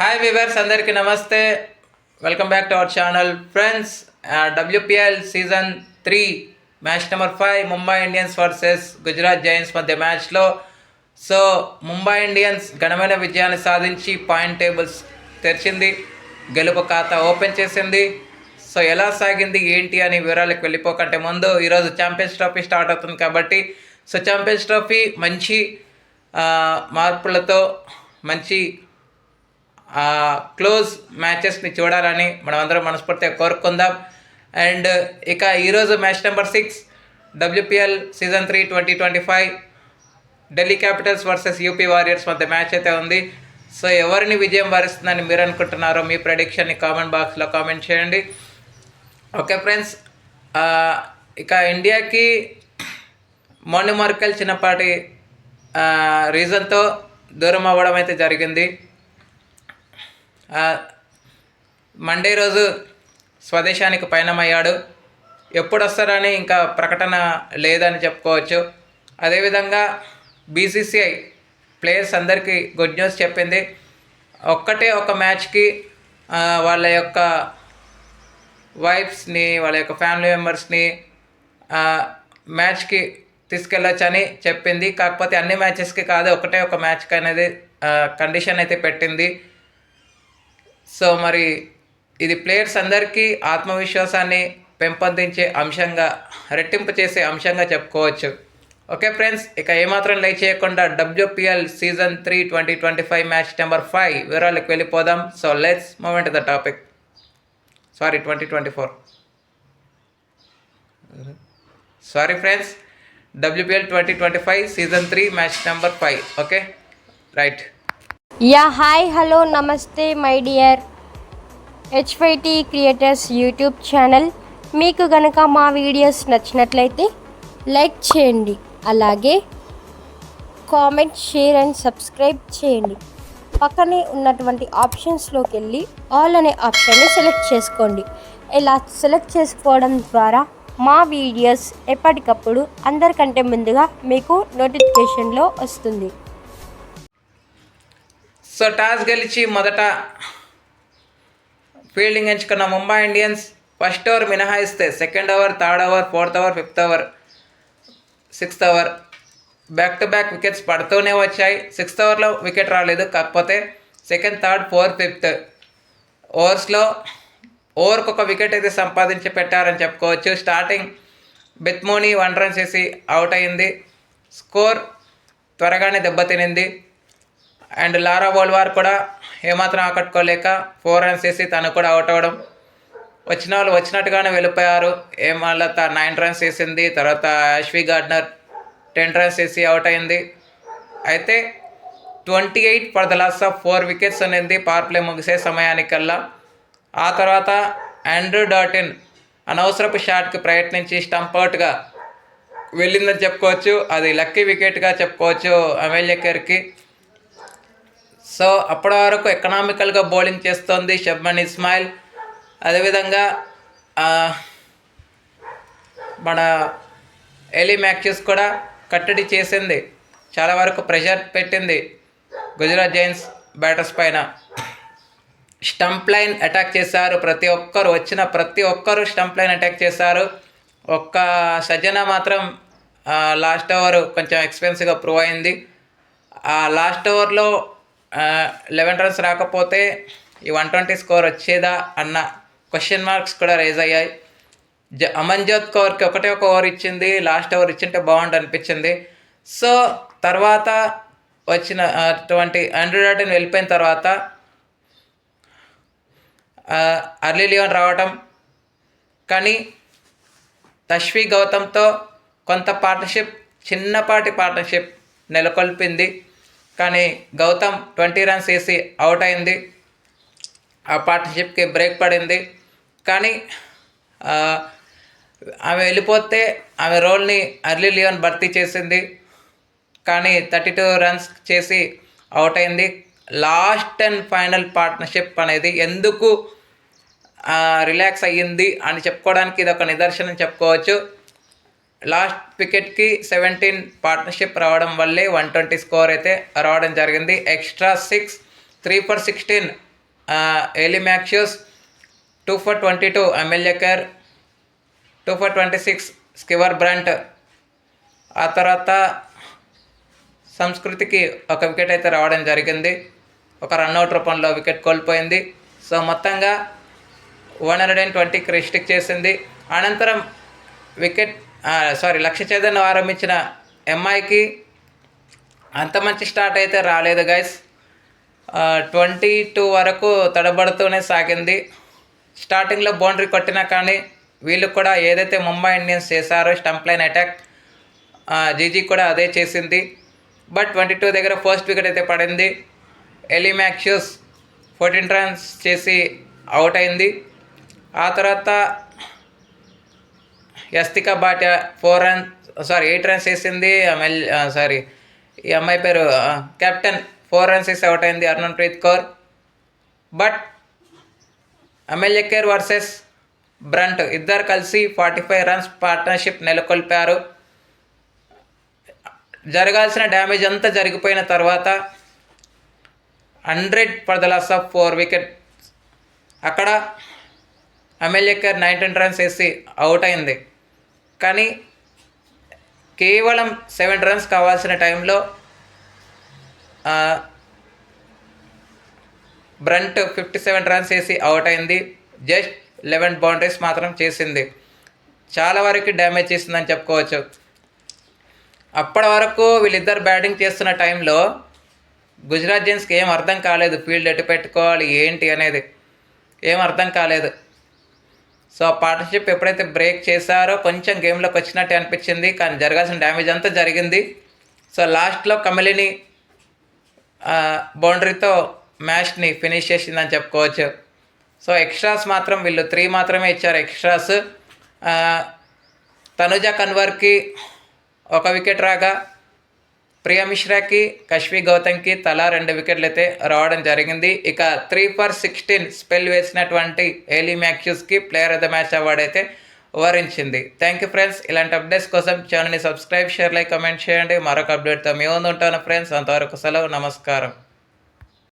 Hi viewers అందరికీ నమస్తే. Welcome back to our channel friends WPL season three match number five Mumbai Indians versus Gujarat giants మధ్య మ్యాచ్లో so Mumbai Indians ఘనమైన విజయాన్ని సాధించి పాయింట్ టేబుల్స్ తెరిచింది. గెలుపు ఖాతా ఓపెన్ చేసింది. సో ఎలా సాగింది ఏంటి అని వివరాలకు వెళ్ళిపోకంటే ముందు ఈరోజు ఛాంపియన్స్ ట్రోఫీ స్టార్ట్ అవుతుంది కాబట్టి సో ఛాంపియన్స్ ట్రోఫీ మంచి uh, మార్పులతో మంచి ఆ క్లోజ్ మ్యాచెస్ని చూడాలని మనం అందరం మనస్ఫూర్తిగా కోరుకుందాం. అండ్ ఇక ఈరోజు match number six WPL season three twenty twenty five Delhi capitals versus UP warriors మధ్య మ్యాచ్ అయితే ఉంది. సో ఎవరిని విజయం వరిస్తుందని మీరు అనుకుంటున్నారో మీ ప్రెడిక్షన్ని కామెంట్ బాక్స్లో కామెంట్ చేయండి. ఓకే ఫ్రెండ్స్ ఇక ఇండియాకి మోని మార్కెల్ చిన్నపాటి రీజన్తో దూరం అవ్వడం అయితే జరిగింది. మండే రోజు స్వదేశానికి పయనమయ్యాడు. ఎప్పుడు వస్తారని ఇంకా ప్రకటన లేదని చెప్పుకోవచ్చు. అదేవిధంగా బీసీసీఐ ప్లేయర్స్ అందరికీ గుడ్ న్యూస్ చెప్పింది. ఒక్కటే ఒక మ్యాచ్కి వాళ్ళ యొక్క వైఫ్స్ని వాళ్ళ యొక్క ఫ్యామిలీ మెంబర్స్ని మ్యాచ్కి తీసుకెళ్ళొచ్చని చెప్పింది. కాకపోతే అన్ని మ్యాచెస్కి కాదు ఒకటే ఒక మ్యాచ్కి అనేది కండిషన్ అయితే పెట్టింది. సో మరి ఇది ప్లేయర్స్ అందరికీ ఆత్మవిశ్వాసాన్ని పెంపొందించే అంశంగా రెట్టింపు చేసే అంశంగా చెప్పుకోవచ్చు. ఓకే ఫ్రెండ్స్ ఇక ఏమాత్రం లైక్ చేయకుండా WPL season three twenty twenty five match number five వివరాలకు వెళ్ళిపోదాం. So let's moment the topic. Sorry twenty twenty four. Sorry friends WPL twenty twenty five season three match number five. Okay? Right. Yeah hi hello నమస్తే my dear HYT creators YouTube channel మీకు గనక మా videos నచ్చినట్లయితే like చేయండి. అలాగే comment share and subscribe చేయండి. పక్కనే ఉన్నటువంటి ఆప్షన్స్లోకి వెళ్ళి ఆల్ అనే ఆప్షన్ని సెలెక్ట్ చేసుకోండి. ఇలా సెలెక్ట్ చేసుకోవడం ద్వారా మా వీడియోస్ ఎప్పటికప్పుడు అందరికంటే ముందుగా మీకు నోటిఫికేషన్లో వస్తుంది. సో టాస్ గెలిచి మొదట ఫీల్డింగ్ ఎంచుకున్న ముంబై ఇండియన్స్ ఫస్ట్ ఓవర్ మినహాయిస్తే second over third over fourth over fifth over sixth over. Back to back wickets పడుతూనే వచ్చాయి. సిక్స్త్ ఓవర్లో వికెట్ రాలేదు. కాకపోతే సెకండ్ థర్డ్ ఫోర్త్ ఫిఫ్త్ ఓవర్స్లో ఓవర్కి ఒక వికెట్ అయితే సంపాదించి పెట్టారని చెప్పుకోవచ్చు. Starting Beth Mooney one runs వేసి అవుట్ అయింది. స్కోర్ త్వరగానే దెబ్బతినింది. అండ్ లారా బోల్వార్ కూడా ఏమాత్రం ఆకట్టుకోలేక ఫోర్ రన్స్ వేసి తను కూడా అవుట్ అవ్వడం. వచ్చిన వాళ్ళు వచ్చినట్టుగానే వెళ్ళిపోయారు. ఏం మళ్ళీ నైన్ రన్స్ వేసింది తర్వాత అశ్వి గార్డ్నర్ టెన్ రన్స్ వేసి అవుట్ అయింది. అయితే twenty eight for the loss of four wickets అనేది పవర్ ప్లే ముగిసే సమయానికల్లా. ఆ తర్వాత ఆండ్రూ డాటిన్ అనవసరపు షాట్కి ప్రయత్నించి స్టంప్ అవుట్గా వెళ్ళిందని చెప్పుకోవచ్చు. అది లక్కీ వికెట్గా చెప్పుకోవచ్చు అమెల్యకర్కి సో అప్పటి వరకు ఎకనామికల్గా బౌలింగ్ చేస్తోంది షబ్మన్ ఇస్మాయిల్ అదేవిధంగా మన ఎలీ మ్యాక్చెస్ కూడా కట్టడి చేసింది. చాలా వరకు ప్రెషర్ పెట్టింది గుజరాత్ జైన్స్ బ్యాటర్స్ పైన. స్టంప్ లైన్ అటాక్ చేశారు. ప్రతి ఒక్కరు వచ్చిన ప్రతి ఒక్కరు స్టంప్ లైన్ అటాక్ చేశారు. ఒక్క సజ్జన మాత్రం లాస్ట్ ఓవర్ కొంచెం ఎక్స్పెన్సివ్గా ప్రూవ్ అయింది. ఆ లాస్ట్ ఓవర్లో లెవెన్ రన్స్ రాకపోతే ఈ వన్ ట్వంటీ స్కోర్ వచ్చేదా అన్న క్వశ్చన్ మార్క్స్ కూడా రేజ్ అయ్యాయి. జ అమన్జోత్ కౌర్కి ఒకటే ఒక ఓవర్ ఇచ్చింది లాస్ట్ ఓవర్ ఇచ్చింటే బాగుండు అనిపించింది. సో తర్వాత వచ్చిన అటువంటి ఆండ్రూ డాటిన్ వెళ్ళిపోయిన తర్వాత అర్లీ లియోన్ రావటం. కానీ తశ్వి గౌతమ్తో కొంత పార్ట్నర్షిప్ చిన్నపాటి పార్ట్నర్షిప్ నెలకొల్పింది. కానీ గౌతమ్ ట్వంటీ రన్స్ వేసి అవుట్ అయింది. ఆ పార్ట్నర్షిప్కి బ్రేక్ పడింది. కానీ ఆమె వెళ్ళిపోతే ఆమె రోల్ని అర్లీ లియోన్ భర్తీ చేసింది. కానీ థర్టీ టూ రన్స్ చేసి అవుట్ అయింది. లాస్ట్ అండ్ ఫైనల్ పార్ట్నర్షిప్ అనేది ఎందుకు రిలాక్స్ అయ్యింది అని చెప్పుకోవడానికి ఇది ఒక నిదర్శనం చెప్పుకోవచ్చు. లాస్ట్ వికెట్కి సెవెంటీన్ పార్ట్నర్షిప్ రావడం వల్లే వన్ ట్వంటీ స్కోర్ అయితే రావడం జరిగింది. Extra six three for sixteen Hayley Matthews two for twenty two Amelia Kerr two for twenty six Sciver Brunt. ఆ తర్వాత సంస్కృతికి ఒక వికెట్ అయితే రావడం జరిగింది. ఒక రన్అట్ రూపంలో వికెట్ కోల్పోయింది. సో మొత్తంగా వన్ హండ్రెడ్ అండ్ ట్వంటీకి రిస్ట్రిక్ట్ చేసింది. అనంతరం వికెట్ సారీ లక్ష్య చైతన్యం ఆరంభించిన ఎంఐకి అంత మంచి స్టార్ట్ అయితే రాలేదు గైస్ ట్వంటీ టూ వరకు తడబడుతూనే సాగింది. స్టార్టింగ్లో బౌండరీ కొట్టినా కానీ వీళ్ళు కూడా ఏదైతే ముంబై ఇండియన్స్ చేశారో స్టంప్ లైన్ అటాక్ జీజీ కూడా అదే చేసింది. బట్ ట్వంటీ టూ దగ్గర ఫస్ట్ వికెట్ అయితే పడింది. ఎలీ మ్యాక్ష్యూస్ ఫోర్టీన్ రన్స్ చేసి అవుట్ అయింది. ఆ తర్వాత Yastika Bhatia four run sorry eight runs వేసింది ఎల్ సారీ ఈ అమ్మాయి పేరు కెప్టెన్ ఫోర్ రన్స్ వేసి అవుట్ అయింది Harmanpreet Kaur. But Amelia Kerr versus Brunt ఇద్దరు కలిసి ఫార్టీ ఫైవ్ రన్స్ పార్ట్నర్షిప్ నెలకొల్పారు. జరగాల్సిన డ్యామేజ్ అంతా జరిగిపోయిన తర్వాత hundred for the loss of four wicket అక్కడ అమెల్యకర్ నైన్టీన్ రన్స్ వేసి అవుట్ అయింది. కానీ కేవలం సెవెన్ రన్స్ కావాల్సిన టైంలో బ్రంట్ ఫిఫ్టీ సెవెన్ రన్స్ వేసి అవుట్ అయింది. జస్ట్ లెవెన్ బౌండరీస్ మాత్రం చేసింది. చాలా వరకు డ్యామేజ్ చేసిందని చెప్పుకోవచ్చు. అప్పటి వరకు వీళ్ళిద్దరు బ్యాటింగ్ చేస్తున్న టైంలో గుజరాత్ జెంట్స్కి ఏం అర్థం కాలేదు. ఫీల్డ్ ఎటు పెట్టుకోవాలి ఏంటి అనేది. ఏం అర్థం కాలేదు. సో ఆ పార్ట్నర్షిప్ ఎప్పుడైతే బ్రేక్ చేశారో కొంచెం గేమ్లోకి వచ్చినట్టు అనిపించింది. కానీ జరగాల్సిన డ్యామేజ్ అంతా జరిగింది. సో లాస్ట్లో కమలిని బౌండరీతో మ్యాచ్ని ఫినిష్ చేసిందని చెప్పుకోవచ్చు. సో ఎక్స్ట్రాస్ మాత్రం వీళ్ళు త్రీ మాత్రమే ఇచ్చారు ఎక్స్ట్రాస్ తనుజ కన్వర్కి ఒక వికెట్ రాగా ప్రియా మిశ్రాకి కశ్వి గౌతమ్కి తలా రెండు వికెట్లు అయితే రావడం జరిగింది. ఇక త్రీ ఫర్ సిక్స్టీన్ స్పెల్ వేసినటువంటి Hayley మ్యాక్యూస్కి player of the match award అయితే వివరించింది థ్యాంక్ యూ ఫ్రెండ్స్. ఇలాంటి అప్డేట్స్ కోసం ఛానల్ని సబ్స్క్రైబ్ షేర్ లైక్ కమెంట్ చేయండి. మరొక అప్డేట్తో మీ ముందు ఉంటాను ఫ్రెండ్స్. అంతవరకు సెలవు. నమస్కారం.